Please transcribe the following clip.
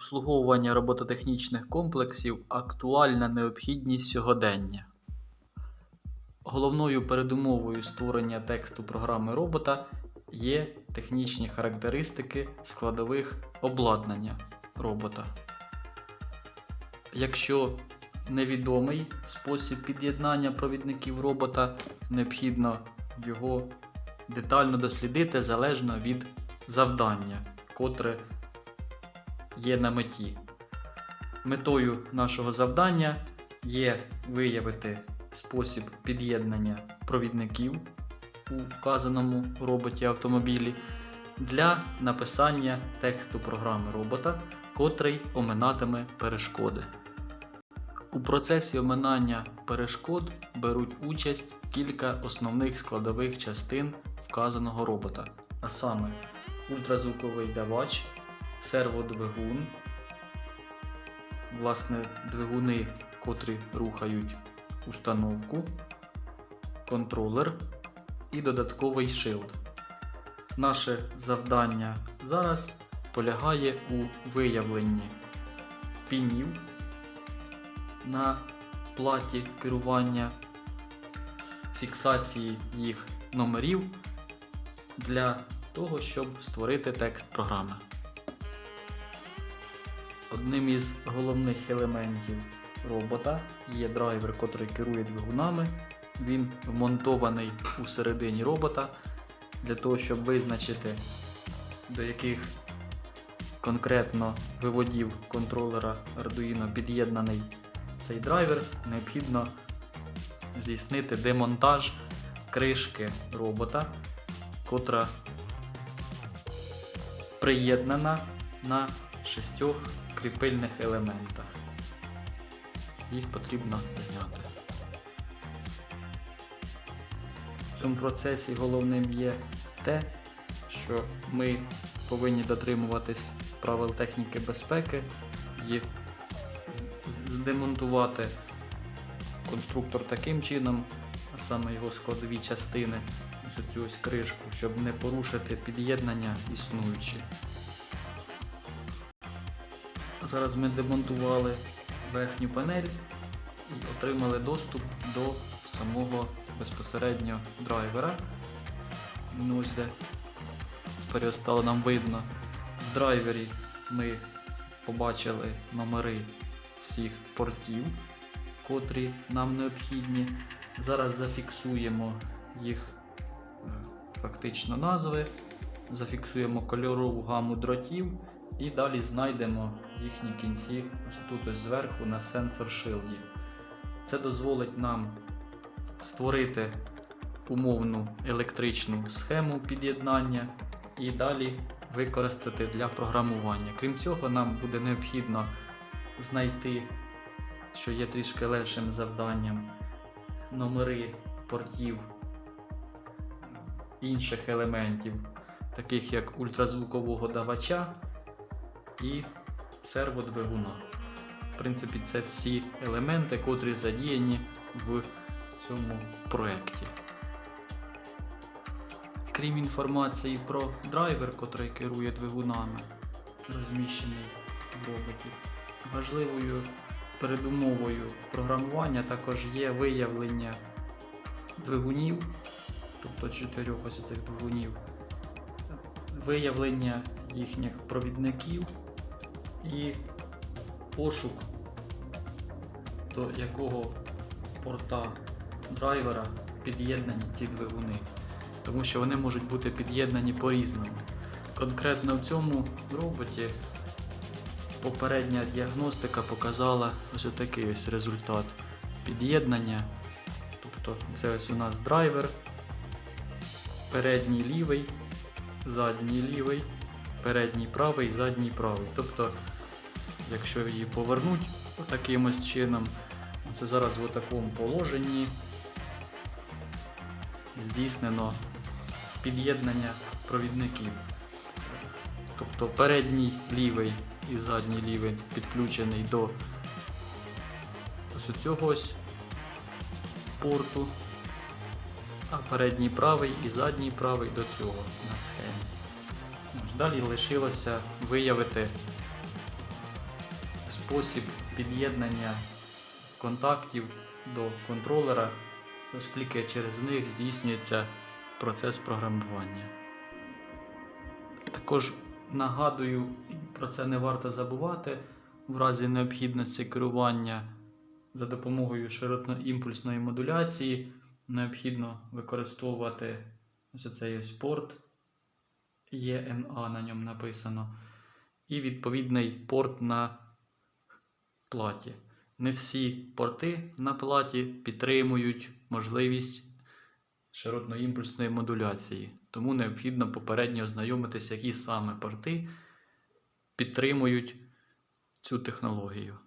Обслуговування робототехнічних комплексів актуальна необхідність сьогодення. Головною передумовою створення тексту програми робота є технічні характеристики складових обладнання робота. Якщо невідомий спосіб під'єднання провідників робота, необхідно його детально дослідити залежно від завдання, котре є на меті. Метою нашого завдання є виявити спосіб під'єднання провідників у вказаному роботі автомобілі для написання тексту програми робота, котрий оминатиме перешкоди. У процесі оминання перешкод беруть участь кілька основних складових частин вказаного робота, а саме ультразвуковий давач, серводвигун, власне, двигуни, котрі рухають установку, контролер і додатковий шилд. Наше завдання зараз полягає у виявленні пінів на платі керування, фіксації їх номерів для того, щоб створити текст програми. Одним із головних елементів робота є драйвер, котрий керує двигунами. Він вмонтований у середині робота для того, щоб визначити, до яких конкретно виводів контролера Arduino під'єднаний цей драйвер, необхідно здійснити демонтаж кришки робота, котра приєднана на шістьох кріпильних елементах. Їх потрібно зняти. В цьому процесі головним є те, що ми повинні дотримуватись правил техніки безпеки і здемонтувати конструктор таким чином, а саме його складові частини, ось цю ось кришку, щоб не порушити під'єднання існуючі. Зараз ми демонтували верхню панель і отримали доступ до самого безпосередньо драйвера. Ну, ось де тепер нам видно. В драйвері ми побачили номери всіх портів, котрі нам необхідні. Зараз зафіксуємо їх е, фактично назви, зафіксуємо кольорову гаму дротів і далі знайдемо їхні кінці ось тут ось зверху на сенсор шилді. Це дозволить нам створити умовну електричну схему під'єднання і далі використати для програмування. Крім цього, нам буде необхідно знайти, що є трішки легшим завданням, номери портів інших елементів, таких як ультразвукового давача і серводвигуна. В принципі, це всі елементи, котрі задіяні в цьому проєкті. Крім інформації про драйвер, котрий керує двигунами, розміщений в роботі, важливою передумовою програмування також є виявлення двигунів, тобто чотирьох ось цих двигунів, виявлення їхніх провідників і пошук, до якого порта драйвера під'єднані ці двигуни тому що вони можуть бути під'єднані по-різному. Конкретно в цьому роботі попередня діагностика показала ось такий ось результат під'єднання. Тобто це ось у нас драйвер, передній лівий, задній лівий, передній правий, задній правий. Тобто, якщо її повернуть таким ось чином, це зараз в такому положенні здійснено під'єднання провідників. Тобто передній лівий і задній лівий підключений до ось цього порту, а передній правий і задній правий до цього на схемі. Далі лишилося виявити спосіб під'єднання контактів до контролера, оскільки через них здійснюється процес програмування. Також нагадую, про це не варто забувати, в разі необхідності керування за допомогою широтноімпульсної модуляції необхідно використовувати ось оцей ось порт ЄНА на ньому написано, і відповідний порт на платі. Не всі порти на платі підтримують можливість широтноімпульсної модуляції, тому необхідно попередньо ознайомитися, які саме порти підтримують цю технологію.